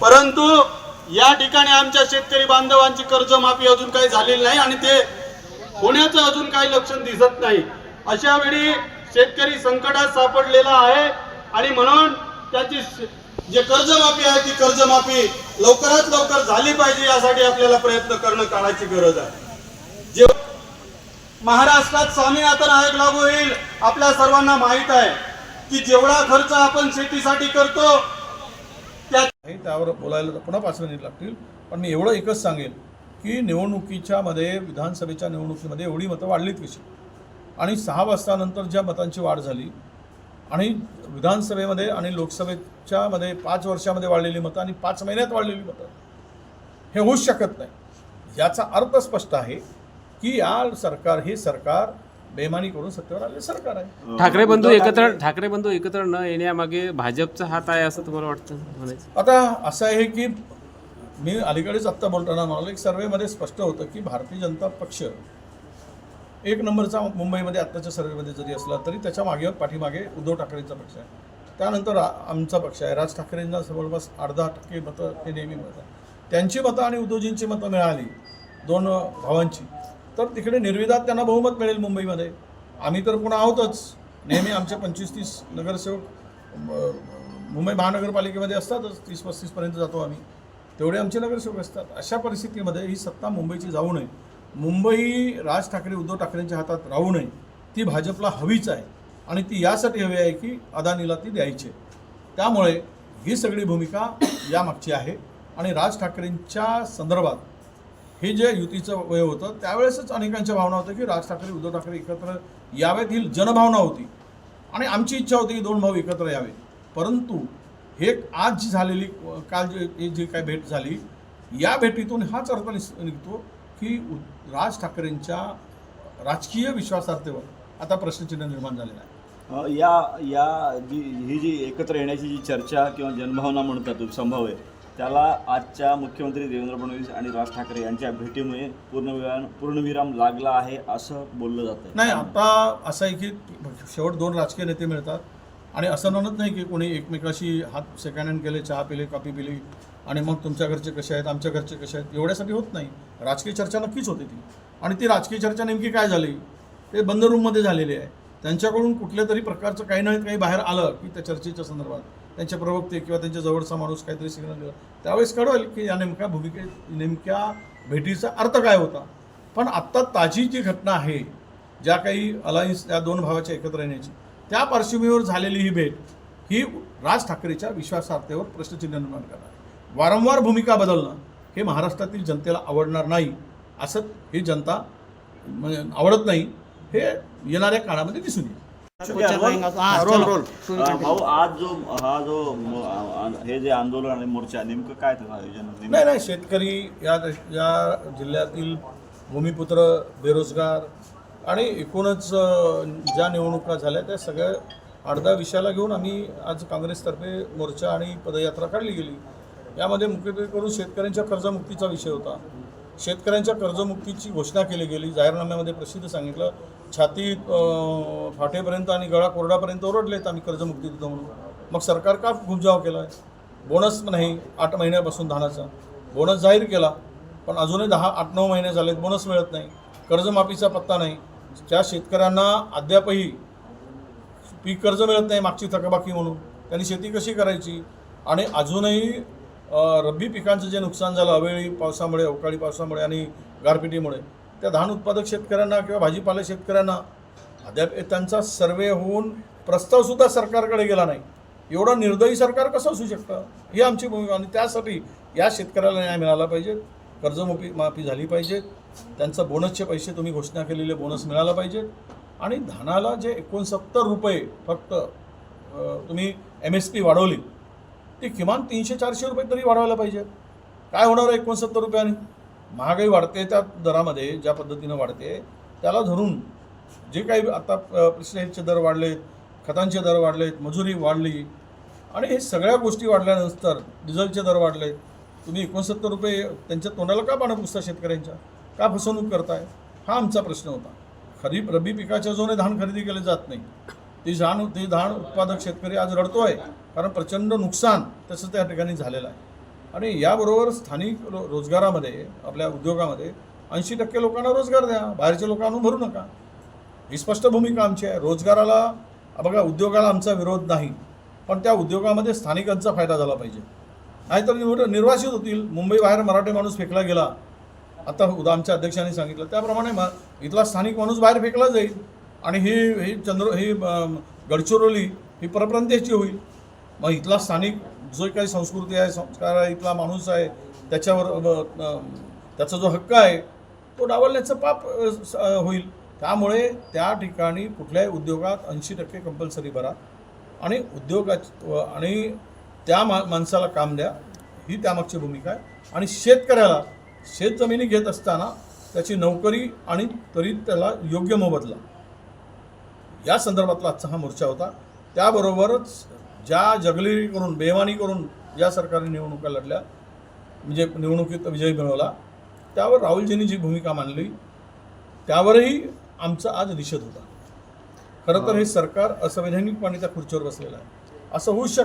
परंतु या ठिकाणी आमच्या शेतकरी बांधवांची कर्जमाफी अजून काही झालेली नाही आणि ते होण्याचं अजून काही लक्षण दिसत नाही. अशा वेळी शेतकरी संकटात सापडलेला आहे आणि म्हणून त्याची जे कर्जमाफी आहे ती कर्जमाफी लवकरात लवकर झाली पाहिजे यासाठी आपल्याला प्रयत्न करणं काळाची गरज आहे. जे महाराष्ट्रात स्वामीनाथन आयोग लागू होईल आपल्या सर्वांना माहीत आहे की जेवढा खर्च आपण शेतीसाठी करतो त्यावर बोलायला तर पुन्हा पाच मिनिट लागतील. पण मी एवढं एकच सांगेन की निवडणुकीच्या मध्ये विधानसभेच्या निवडणुकीमध्ये एवढी मतं वाढलीत कशी? आणि सहा वाजतानंतर ज्या मतांची वाढ झाली आणि विधानसभेमध्ये आणि लोकसभेच्या मध्ये पाच वर्षामध्ये वाढलेली मतं आणि पाच महिन्यात वाढलेली मतं हे होऊच शकत नाही. याचा अर्थ स्पष्ट आहे की या सरकार हे सरकार बेमानी करून सत्तेवर आलेले सरकार आहे. ठाकरे बंधू एकत्र ठाकरे. बंधू एकत्र न येण्यामागे भाजपचा हात आहे असं तुम्हाला वाटतं म्हणायचं? आता असं आहे की मी अलीकडेच आत्ता बोलताना म्हणालो एक सर्वेमध्ये स्पष्ट होतं की भारतीय जनता पक्ष एक नंबरचा मुंबईमध्ये आत्ताच्या सर्वेमध्ये जरी असला तरी त्याच्यामागे पाठीमागे उद्धव ठाकरेंचा पक्ष आहे. त्यानंतर आमचा पक्ष आहे. राज ठाकरेंना जवळपास अर्धा टक्के मतं ते नेहमी मिळतात. त्यांची मतं आणि उद्धवजींची मतं मिळाली दोन भावांची. तर तिकडे निर्विदात त्यांना बहुमत मिळेल मुंबईमध्ये. आम्ही तर पुन्हा आहोतच. नेहमी आमचे पंचवीस तीस नगरसेवक मुंबई महानगरपालिकेमध्ये असतातच तीस पस्तीसपर्यंत जातो आम्ही. तेवढे आमचे नगरसेवक असतात. अशा परिस्थितीमध्ये ही सत्ता मुंबईची जाऊ नये. मुंबई राज ठाकरे उद्धव ठाकरेंच्या हातात राहू नये. ती भाजपला हवीच आहे. आणि ती यासाठी हवी आहे की अदानीला ती द्यायची आहे. त्यामुळे ही सगळी भूमिका यामागची आहे. आणि राज ठाकरेंच्या संदर्भात हे जे युतीचं वय होतं त्यावेळेसच अनेकांच्या भावना होत्या की राज ठाकरे उद्धव ठाकरे एकत्र यावेत ही जनभावना होती. आणि आमची इच्छा होती की दोन भाऊ एकत्र यावे परंतु हे आज जी झालेली काल जे जी काय भेट झाली या भेटीतून हाच अर्थ निस- निघतो की राज ठाकरेंच्या राजकीय विश्वासार्थेवर आता प्रश्नचिन्ह निर्माण झालेलं आहे. या या जी ही जी एकत्र येण्याची जी चर्चा किंवा जनभावना म्हणतात संभव आहे त्याला आजच्या मुख्यमंत्री देवेंद्र फडणवीस आणि राज ठाकरे यांच्या भेटीमुळे पूर्णविराम पूर्णविराम लागला आहे असं बोललं जातं नाही आता असं आहे की शेवट दोन राजकीय नेते मिळतात आणि असं म्हणत नाही की कोणी एकमेकाशी हात सेकंड हँड केले चहा पिले कॉफी पिली आणि मग तुमच्या घरचे कसे आहेत आमच्या घरचे कसे आहेत एवढ्यासाठी होत नाही. राजकीय चर्चा नक्कीच होते ती. आणि ती राजकीय चर्चा नेमकी काय झाली? ते बंद रूममध्ये झालेली आहे. त्यांच्याकडून कुठल्या तरी प्रकारचं काही ना काही बाहेर आलं की त्या चर्चेच्या संदर्भात. त्यांचे प्रवक्ते किंवा त्यांच्या जवळचा माणूस काहीतरी सिग्नल दिला. त्यावेळेस कळेल की या नेमक्या भूमिके नेमक्या भेटीचा अर्थ काय होता. पण आत्ता ताजी जी घटना आहे ज्या काही अलायन्स त्या दोन भावाच्या एकत्र येण्याची त्या पार्श्वभूमीवर झालेली ही भेट ही राज ठाकरेच्या विश्वासार्हतेवर प्रश्नचिन्ह निर्माण करणार. वारंवार भूमिका बदलणं हे महाराष्ट्रातील जनतेला आवडणार नाही असं ही जनता म्हणजे आवडत नाही हे येणाऱ्या काळामध्ये दिसून येईल. भाऊ आज जो हा जो म- आ- आ- हे जे आंदोलन आणि मोर्चा नेमकं काय त्याचं आयोजन नेमकं? नाही नाही शेतकरी या या जिल्ह्यातील भूमिपुत्र बेरोजगार आणि एकूणच ज्या निवडणुका झाल्या त्या सगळ्या अर्धा विषयाला घेऊन आम्ही आज काँग्रेसतर्फे मोर्चा आणि पदयात्रा काढली गेली. यामध्ये मुख्यत्वे करून शेतकऱ्यांच्या कर्जमुक्तीचा विषय होता. शेतकऱ्यांच्या कर्जमुक्तीची घोषणा केली गेली. जाहीरनाम्यामध्ये प्रसिद्ध सांगितलं छाती फाटेपर्यंत आणि गळा कोरडापर्यंत ओरडलेत आम्ही कर्जमुक्ती देतो म्हणून. मग सरकार का गुंजाव केला आहे बोनस नाही आठ महिन्यापासून धानाचा. बोनस जाहीर केला पण अजूनही दहा आठ नऊ महिने झालेत बोनस मिळत नाही. कर्जमाफीचा पत्ता नाही. त्या शेतकऱ्यांना अद्यापही पीक कर्ज मिळत नाही मागची थकबाकी म्हणून त्यांनी शेती कशी करायची? आणि अजूनही रब्बी पिकांचं जे नुकसान झालं अवेळी पावसामुळे अवकाळी पावसामुळे आणि गारपिटीमुळे त्या धान उत्पादक शेतकऱ्यांना किंवा भाजीपाला शेतकऱ्यांना अद्याप त्यांचा सर्वे होऊन प्रस्तावसुद्धा सरकारकडे गेला नाही. एवढं निर्दयी सरकार कसं असू शकतं? ही आमची भूमिका आणि त्यासाठी या शेतकऱ्याला न्याय मिळाला पाहिजे. कर्जमाफी माफी झाली पाहिजे. त्यांचं बोनसचे पैसे तुम्ही घोषणा केलेले बोनस मिळाला पाहिजे. आणि धानाला जे एकोणसत्तर रुपये फक्त तुम्ही एम एस पी वाढवली ते किमान तीनशे चारशे रुपये तरी वाढवायला पाहिजे. काय होणार आहे एकोणसत्तर रुपयाने? महागाई वाढते त्या दरामध्ये ज्या पद्धतीनं वाढते त्याला धरून जे काही आता प्रेस्टेजचे दर वाढलेत खतांचे दर वाढलेत मजुरी वाढली आणि हे सगळ्या गोष्टी वाढल्यानंतर डिझेलचे दर वाढले तुम्ही एकोणसत्तर रुपये त्यांच्या तोंडाला का पानं पुसता शेतकऱ्यांच्या? का फसवणूक करताय? हा आमचा प्रश्न होता. खरीप रब्बी पिकाच्या जोने धान खरेदी केले जात नाही. ती धान ते धान उत्पादक शेतकरी आज रडतो आहे कारण प्रचंड नुकसान तसं त्या ठिकाणी झालेलं आहे. आणि याबरोबर स्थानिक रो रोजगारामध्ये आपल्या उद्योगामध्ये ऐंशी टक्के लोकांना रोजगार द्या. बाहेरचे लोक भरू नका. ही स्पष्ट भूमिका आमची आहे. रोजगाराला बघा उद्योगाला आमचा विरोध नाही. पण त्या उद्योगामध्ये स्थानिकांचा फायदा झाला पाहिजे. नाहीतर निवड निर्वासित होतील. मुंबई बाहेर मराठी माणूस फेकला गेला. आता उदा आमच्या अध्यक्षांनी सांगितलं. त्याप्रमाणे म इथला स्थानिक माणूस बाहेर फेकला जाईल. आणि ही ही चंद्र ही गडचिरोली ही परप्रांतीयची होईल. मग इथला स्थानिक जो काही संस्कृती आहे संस्कार आहे इथला माणूस आहे त्याच्यावर त्याचा जो हक्क आहे तो डावलण्याचं पाप स- होईल. त्यामुळे त्या ठिकाणी कुठल्याही उद्योगात ऐंशी टक्के कंपल्सरी भरा आणि उद्योगा आणि त्या मा माणसाला काम द्या. ही त्यामागची भूमिका आहे. आणि शेतकऱ्याला शेतजमिनी घेत असताना त्याची नोकरी आणि तरी त्याला योग्य मोबदला. या संदर्भातला आजचा हा मोर्चा होता. त्याबरोबरच ज्या जगलिरी करून बेमानी करून ज्या सरकारने निवडणुका लढल्या म्हणजे निवडणुकीत विजय मिळवला त्यावर राहुलजींनी जी भूमिका मांडली त्यावरही आमचा आज निषेध होता. खरं तर हे. सरकार असंवैधानिकपणे त्या खुर्चीवर बसलेलं आहे. असं होऊच शकत